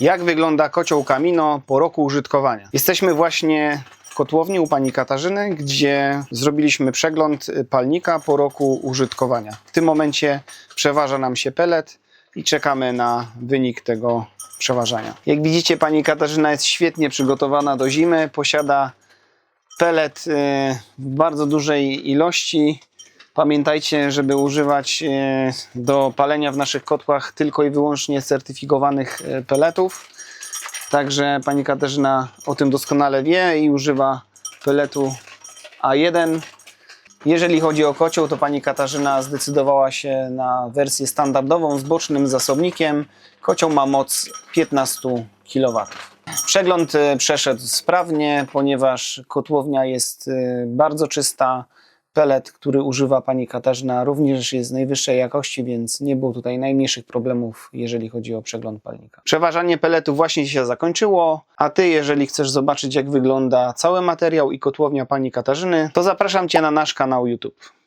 Jak wygląda kocioł Camino po roku użytkowania? Jesteśmy właśnie w kotłowni u pani Katarzyny, gdzie zrobiliśmy przegląd y, palnika po roku użytkowania. W tym momencie przeważa nam się pelet i czekamy na wynik tego przeważania. Jak widzicie, pani Katarzyna jest świetnie przygotowana do zimy, posiada pelet y, w bardzo dużej ilości. Pamiętajcie, żeby używać y, do palenia w naszych kotłach tylko i wyłącznie certyfikowanych y, peletów. Także pani Katarzyna o tym doskonale wie i używa peletu A1. Jeżeli chodzi o kocioł, to pani Katarzyna zdecydowała się na wersję standardową z bocznym zasobnikiem. Kocioł ma moc 15 kW. Przegląd e, przeszedł sprawnie, ponieważ kotłownia jest e, bardzo czysta. Pelet, który używa pani Katarzyna, również jest najwyższej jakości, więc nie było tutaj najmniejszych problemów, jeżeli chodzi o przegląd palnika. Przeważanie peletu właśnie się zakończyło, a ty, jeżeli chcesz zobaczyć, jak wygląda cały materiał i kotłownia pani Katarzyny, to zapraszam cię na nasz kanał YouTube.